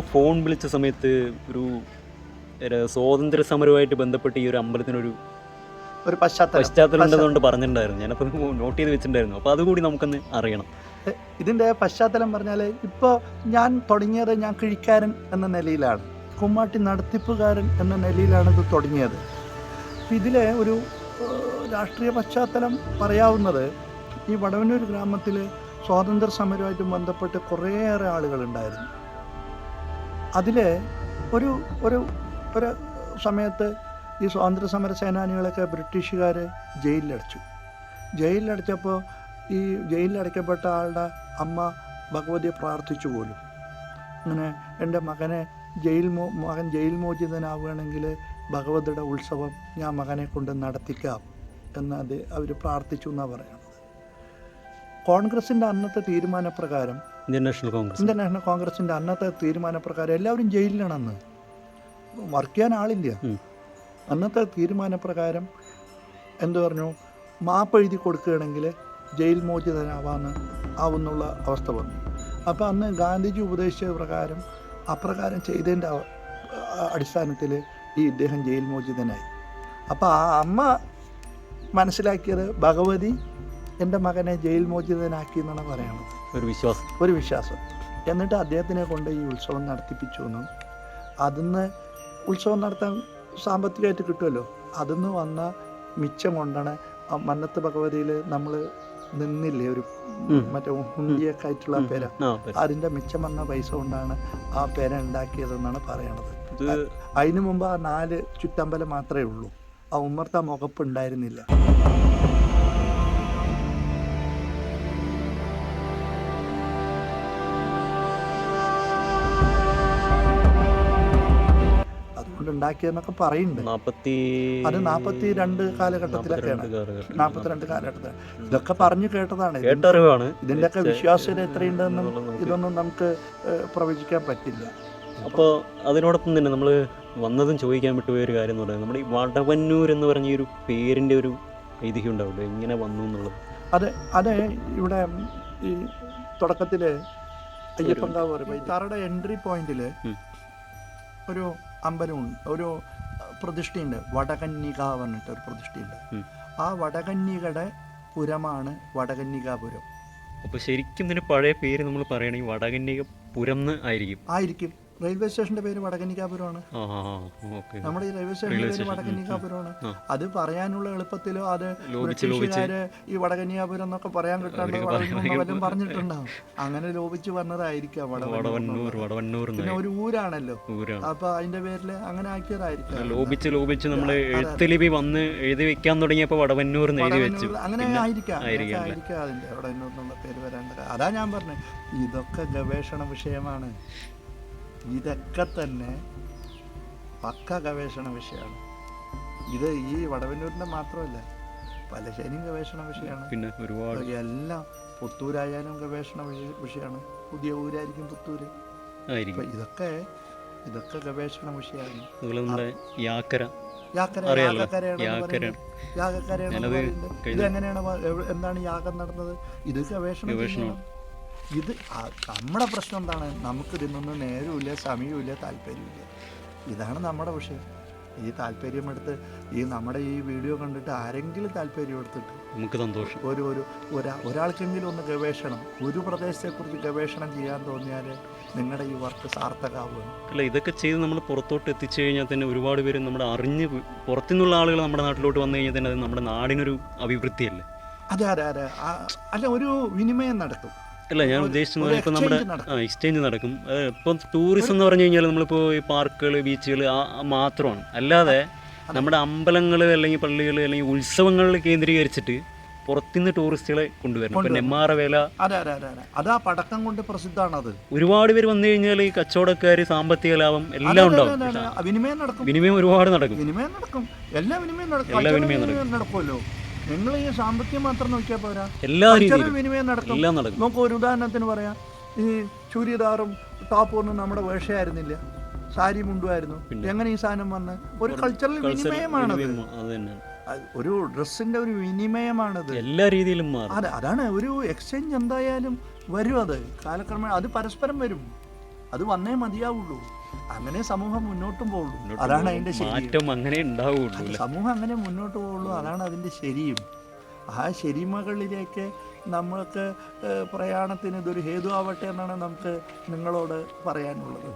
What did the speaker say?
Phone വിളിച്ച സമയത്ത് ഒരു സ്വാതന്ത്ര്യ സമരവുമായിട്ട് ബന്ധപ്പെട്ട് ഈ ഒരു അമ്പലത്തിനൊരു ഒരു പശ്ചാത്തലം. പശ്ചാത്തലം ഉണ്ടെന്നുകൊണ്ട് പറഞ്ഞിട്ടുണ്ടായിരുന്നു. ഞാനപ്പോൾ നോട്ട് ചെയ്ത് വെച്ചിട്ടുണ്ടായിരുന്നു. അപ്പോൾ അതുകൂടി നമുക്കൊന്ന് അറിയണം. ഇതിന്റെ പശ്ചാത്തലം പറഞ്ഞാൽ ഇപ്പോൾ ഞാൻ തുടങ്ങിയത് ഞാൻ കിഴിക്കാരൻ എന്ന നിലയിലാണ്. കുമ്മാട്ടി നടത്തിപ്പുകാരൻ എന്ന നിലയിലാണ് ഇത് തുടങ്ങിയത്. അപ്പം ഇതിലെ ഒരു രാഷ്ട്രീയ പശ്ചാത്തലം പറയാവുന്നത് ഈ വടവന്നൂർ ഗ്രാമത്തിൽ സ്വാതന്ത്ര്യ സമരവുമായിട്ട് ബന്ധപ്പെട്ട് കുറേയേറെ ആളുകളുണ്ടായിരുന്നു. അതിൽ ഒരു ഒരു ഒരു സമയത്ത് ഈ സ്വാതന്ത്ര്യ സമര സേനാനികളൊക്കെ ബ്രിട്ടീഷുകാർ ജയിലിലടച്ചു. ജയിലിലടച്ചപ്പോൾ ഈ ജയിലിലടയ്ക്കപ്പെട്ട ആളുടെ അമ്മ ഭഗവതിയെ പ്രാർത്ഥിച്ചു പോലും. അങ്ങനെ എന്റെ മകനെ ജയിൽ മോ മകൻ ജയിൽ മോചിതനാവുകയാണെങ്കിൽ ഭഗവതിയുടെ ഉത്സവം ഞാൻ മകനെ കൊണ്ട് നടത്തിക്കാം എന്ന് അത് അവർ പ്രാർത്ഥിച്ചു എന്നാണ് പറയുന്നത്. കോൺഗ്രസിന്റെ അന്നത്തെ തീരുമാനപ്രകാരം Indian National Congress. Indian National കോൺഗ്രസിന്റെ അന്നത്തെ തീരുമാനപ്രകാരം എല്ലാവരും ജയിലിലാണ് അന്ന്. വർക്ക് ചെയ്യാൻ ആളില്ല. അന്നത്തെ തീരുമാനപ്രകാരം എന്തു പറഞ്ഞു? മാപ്പ് എഴുതി കൊടുക്കുകയാണെങ്കിൽ ജയിൽ മോചിതനാവാന്ന് ആവുന്നുള്ള അവസ്ഥ വന്നു. അപ്പോൾ അന്ന് ഗാന്ധിജി ഉപദേശിച്ച പ്രകാരം അപ്രകാരം ചെയ്തതിന്റെ അടിസ്ഥാനത്തിൽ ഈ ഇദ്ദേഹം ജയിൽ മോചിതനായി. അപ്പോൾ ആ അമ്മ മനസ്സിലാക്കിയത് ഭഗവതി എന്റെ മകനെ ജയിൽ മോചിതനാക്കി എന്നാണ് പറയണത് ഒരു വിശ്വാസം. ഒരു വിശ്വാസം. എന്നിട്ട് അദ്ദേഹത്തിനെ കൊണ്ട് ഈ ഉത്സവം നടത്തിപ്പിച്ചു എന്നും അതിന്ന് ഉത്സവം നടത്താൻ സാമ്പത്തികമായിട്ട് കിട്ടുമല്ലോ? അതിന്ന് വന്ന മിച്ചം കൊണ്ടാണ് മന്നത്ത് ഭഗവതിയിൽ നമ്മൾ നിന്നില്ലേ? ഒരു. മറ്റേ ഹുണ്ടിയൊക്കെ ആയിട്ടുള്ള പേര. അതിന്റെ അതിന്റെ മിച്ചം വന്ന പൈസ കൊണ്ടാണ് ആ പേര ഉണ്ടാക്കിയതെന്നാണ് പറയണത്. അതിനു മുമ്പ് ആ നാല് ചുറ്റമ്പലം മാത്രമേ ഉള്ളൂ. ആ ഉമ്മർത്ത മുഖപ്പ് ഉണ്ടായിരുന്നില്ല. ഉണ്ടാക്കിയെന്നൊക്കെ പറയുന്നുണ്ട്. അത് നാൽപ്പത്തി രണ്ട് കാലഘട്ടത്തിലൊക്കെയാണ്. നാൽപ്പത്തിരണ്ട് കാലഘട്ടം. നാൽപ്പത്തിരണ്ട് കാലഘട്ടത്തിൽ ഇതൊക്കെ പറഞ്ഞു കേട്ടതാണ്. ഇതിന്റെയൊക്കെ വിശ്വാസ്യത എത്രയുണ്ടെന്നും ഇതൊന്നും നമുക്ക് പ്രവചിക്കാൻ പറ്റില്ല. അപ്പോൾ അതിനോടൊപ്പം തന്നെ നമ്മൾ വന്നതും ചോദിക്കാൻ വിട്ടുപോയ ഒരു കാര്യം എന്ന് പറയുന്നത് നമ്മുടെ ഈ വടവന്നൂർ എന്ന് പറഞ്ഞ ഒരു പേരിന്റെ ഒരു ഐതിഹ്യം ഉണ്ടാവില്ലേ എങ്ങനെ വന്നു എന്നുള്ളത്? അത് അത് ഇവിടെ ഈ തുടക്കത്തിൽ അയ്യപ്പങ്കാവ് പറയുമ്പോൾ ഈ തറയുടെ എൻട്രി പോയിന്റിൽ ഒരു അമ്പലമുണ്ട്. ഒരു പ്രതിഷ്ഠയുണ്ട്. വടകന്യക പറഞ്ഞിട്ട് ഒരു പ്രതിഷ്ഠയുണ്ട്. ആ വടകന്യകയുടെ പുരമാണ് വടകന്യകാപുരം അപ്പോൾ ശരിക്കും ഇതിന് പഴയ പേര് നമ്മൾ പറയണെങ്കിൽ വടകന്യക പുരം ആയിരിക്കും. ആയിരിക്കും. റെയിൽവേ സ്റ്റേഷന്റെ പേര് ആ നമ്മുടെ ഈ റെയിൽവേ സ്റ്റേഷന്റെ പേര് ഉം, അത് പറയാനുള്ള എളുപ്പത്തിലോ അത് ബ്രിട്ടീഷുകാര് ഈ വടകന്യാപുരം എന്നൊക്കെ പറയാൻ കിട്ടാണ്ട് വല്ലതും പറഞ്ഞിട്ടുണ്ടാവും. അങ്ങനെ ലോപിച്ച് വന്നതായിരിക്കാം പിന്നെ ഒരു ഊരാണല്ലോ. ഊരാണ്. അപ്പൊ അതിന്റെ പേരിൽ അങ്ങനെ ആക്കിയതായിരിക്കാം. ലോപിച്ച് ലോപിച്ച് നമ്മൾ. എഴുത്തുലിപി വന്ന് എഴുതി വെക്കാൻ തുടങ്ങിയപ്പോൾ വടവന്നൂർ എഴുതി വെച്ചു. അങ്ങനെ ആയിരിക്കാം ആയിരിക്കാം അതിന്റെ വടവന്നൂർ എന്നുള്ള പേര് വരേണ്ട അതാ ഞാൻ പറഞ്ഞത്. ഇതൊക്കെ ഗവേഷണ വിഷയമാണ്. ഇതൊക്കെ തന്നെ പക്ക ഗവേഷണ വിഷയമാണ് ഇത് ഈ വടവന്നൂരിന്റെ മാത്രമല്ല പലശേരിയും ഗവേഷണ വിഷയമാണ് പിന്നെ ഒരുപാട് എല്ലാം പുത്തൂരായാലും ഗവേഷണ വിഷയ- വിഷയമാണ് പുതിയ ഊരായിരിക്കും പുത്തൂര് ഇതൊക്കെ ഇതൊക്കെ ഗവേഷണ വിഷയമാണ് യാക്കര യാക്കര അറിയാലോ, യാഗക്കരയാണെന്ന് യാക്കര. പറയുന്നത്. യാഗക്കരയാണെന്ന് ഞാനത് പറയുന്നത്. കഴിഞ്ഞ- ഇത് എങ്ങനെയാണ് എന്താണ് യാഗം നടന്നത് ഇത് ഗവേഷണ. ചെയ്യണം. ഇത് നമ്മുടെ പ്രശ്നം എന്താണ്? നമുക്ക് ഇതിനൊന്നും നേരമില്ല സമയമില്ല താല്പര്യമില്ല ഇതാണ് നമ്മുടെ വിഷയം. ഈ താല്പര്യം എടുത്ത് ഈ നമ്മുടെ ഈ വീഡിയോ കണ്ടിട്ട് ആരെങ്കിലും താല്പര്യം എടുത്തിട്ട് നമുക്ക് സന്തോഷം. ഒരു ഒരു ഒരാ ഒരാൾക്കെങ്കിലും ഒന്ന് ഗവേഷണം ഒരു പ്രദേശത്തെക്കുറിച്ച് ഗവേഷണം ചെയ്യാൻ തോന്നിയാൽ നിങ്ങളുടെ ഈ വർക്ക് സാർത്ഥകാവുക അല്ല ഇതൊക്കെ ചെയ്ത് നമ്മൾ പുറത്തോട്ട് എത്തിച്ചു കഴിഞ്ഞാൽ തന്നെ ഒരുപാട് പേര് നമ്മുടെ അറിഞ്ഞ് പുറത്തുനിന്നുള്ള ആളുകൾ നമ്മുടെ നാട്ടിലോട്ട് വന്നു കഴിഞ്ഞാൽ തന്നെ അത് നമ്മുടെ നാടിനൊരു അഭിവൃദ്ധിയല്ലേ? അതെ അതെ അതെ. അല്ല ഒരു വിനിമയം നടക്കും അല്ല ഞാൻ ഉദ്ദേശിച്ചത് ഇപ്പോൾ നമ്മുടെ എക്സ്ചേഞ്ച് നടക്കും. അത് ഇപ്പം ടൂറിസം എന്ന് പറഞ്ഞു കഴിഞ്ഞാൽ നമ്മളിപ്പോൾ ഈ പാർക്കുകൾ ബീച്ചുകൾ മാത്രമാണ്. അല്ലാതെ നമ്മുടെ അമ്പലങ്ങൾ അല്ലെങ്കിൽ പള്ളികൾ അല്ലെങ്കിൽ ഉത്സവങ്ങളിൽ കേന്ദ്രീകരിച്ചിട്ട് പുറത്തുനിന്ന് ടൂറിസ്റ്റുകളെ കൊണ്ടുവരണം. ഇപ്പം നെമ്മാറവേല അതെ അതെ അതെ അതെ. അതാ പടക്കം കൊണ്ട് പ്രസിദ്ധമാണത്. ഒരുപാട് പേര് വന്നു കഴിഞ്ഞാൽ ഈ കച്ചവടക്കാർ സാമ്പത്തിക ലാഭം എല്ലാം ഉണ്ടാവും. അതെ, അതെ, അതെ. വിനിമയം നടക്കും. വിനിമയം ഒരുപാട് നടക്കും. വിനിമയം നടക്കും. എല്ലാ വിനിമയം നടക്കും. എല്ലാ വിനിമയം നടക്കുമല്ലോ. നിങ്ങൾ ഈ സാമ്പത്തികം മാത്രം നോക്കിയാൽ പോരാ? എല്ലാ വിനിമയം നടക്കും. നമുക്ക് ഒരു ഉദാഹരണത്തിന് പറയാം. ഈ ചുരിദാറും ടോപ്പൊന്നും നമ്മുടെ വേഷയായിരുന്നില്ല. സാരി മുണ്ടുമായിരുന്നു. എങ്ങനെ ഈ സാധനം വന്ന്? ഒരു കൾച്ചറൽ വിനിമയമാണ് ഒരു ഡ്രസ്സിന്റെ ഒരു വിനിമയമാണത്. എല്ലാ രീതിയിലും അതെ അതാണ്. ഒരു എക്സ്ചേഞ്ച് എന്തായാലും വരും അത്. കാലക്രമേണ അത് പരസ്പരം വരും. അത് വന്നേ മതിയാവുള്ളൂ. അങ്ങനെ സമൂഹം മുന്നോട്ടും പോകുള്ളൂ അതാണ് അതിന്റെ ശരി. മാറ്റം അങ്ങനെ ഉണ്ടാവുള്ളൂ സമൂഹം അങ്ങനെ മുന്നോട്ട് പോകുള്ളൂ. അതാണ് അതിന്റെ ശരിയും. ആ ശരിമകളിലേക്ക് നമ്മൾക്ക് പ്രയാണത്തിന് ഇതൊരു ഹേതു ആവട്ടെ എന്നാണ് നമുക്ക് നിങ്ങളോട് പറയാനുള്ളത്.